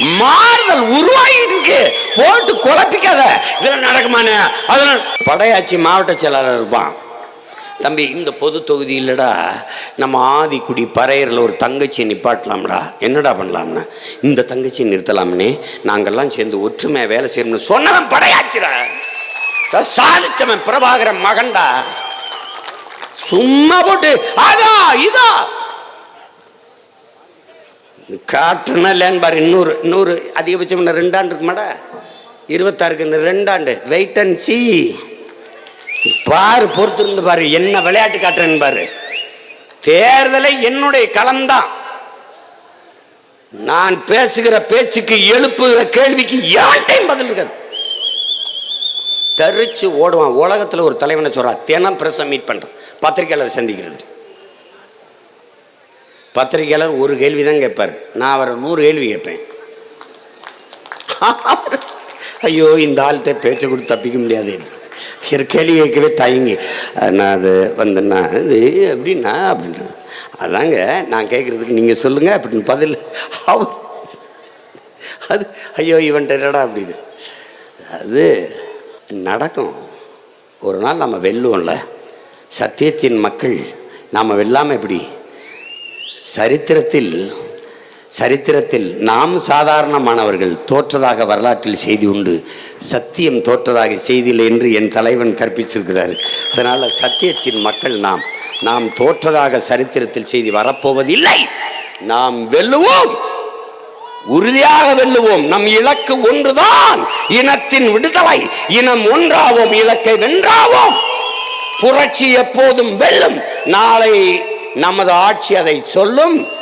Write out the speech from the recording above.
மாறுதல் உருவாகிட்டு இருக்கு போட்டு குழப்பிக்காத. இதில் நடக்குமானே அதில் படையாச்சி மாவட்ட செயலாளர் இருப்பான். தம்பி இந்த பொது தொகுதி இல்லைடா. நம்ம ஆதிக்குடி பறையரில் ஒரு தங்கச்சி நிப்பாட்டலாம்டா. என்னடா பண்ணலாம்னா? இந்த தங்கச்சி நிறுத்தலாம்னே. நாங்கள்லாம் சேர்ந்து ஒற்றுமையாக வேலை செய்யணும்னு சொன்னவன் படையாச்சுடா. சாதிச்சவன் பிரபாகரன் மகன்டா. சும்மா போட்டு அதா இதா காட்டுனா இல்லைன்னு பாரு இன்னொரு இன்னொரு அதிகபட்சம் இன்னும் ரெண்டாண்டு இருக்குமாடா? இருபத்தாறுக்கு இந்த ரெண்டாண்டு வெயிட் அண்ட் சி பாரு பொறுத்திருந்து பாரு என்ன விளையாட்டு காட்டுறேன்னு பாரு. தேர்தலை என்னுடைய களம்தான். நான் பேசுகிற பேச்சுக்கு எழுப்புகிற கேள்விக்கு யார்கிட்டையும் பதில் இருக்காது. தரிச்சு ஓடுவான். உலகத்தில் ஒரு தலைவனை சொல்கிறான் தினம் பிரசம் மீட் பண்ணுறான் பத்திரிகையாளர் சந்திக்கிறது. பத்திரிகையாளர் ஒரு கேள்வி தான் கேட்பார். நான் அவரை நூறு கேள்வி கேட்பேன். ஐயோ இந்த ஆள்கிட்ட பேச்சை கொடுத்து தப்பிக்க முடியாது. ஒரு கேள்வி கேட்கவே தயங்கி. நான் அது வந்தேன்னா இது எப்படின்னா அப்படின்னா அதாங்க நான் கேட்குறதுக்கு நீங்கள் சொல்லுங்கள் அப்படின்னு பதில். அவர் அது ஐயோ இவன்ட்டு என்னடா அப்படின்னு. அது நடக்கும். ஒரு நாள் நம்ம வெல்லுவோம்ல. சத்தியத்தின் மக்கள் நாம் வெல்லாமல் எப்படி? சரித்திரத்தில் சரித்திரத்தில் நாம் சாதாரணமானவர்கள் தோற்றதாக வரலாற்றில் செய்தி உண்டு. சத்தியம் தோற்றதாக செய்தியில் என்று என் தலைவன் கற்பிச்சிருக்கிறார் அதனால் சத்தியத்தின் மக்கள் நாம். நாம் தோற்றதாக சரித்திரத்தில் செய்தி வரப்போவதில்லை. நாம் வெல்லுவோம். உறுதியாக வெல்லுவோம். நம் இலக்கு ஒன்றுதான். இனத்தின் விடுதலை. இனம் ஒன்றாவோம். இலக்கை வென்றாவோம். புரட்சி எப்போதும் வெல்லும். நாளை நமது ஆட்சி அதை சொல்லும்.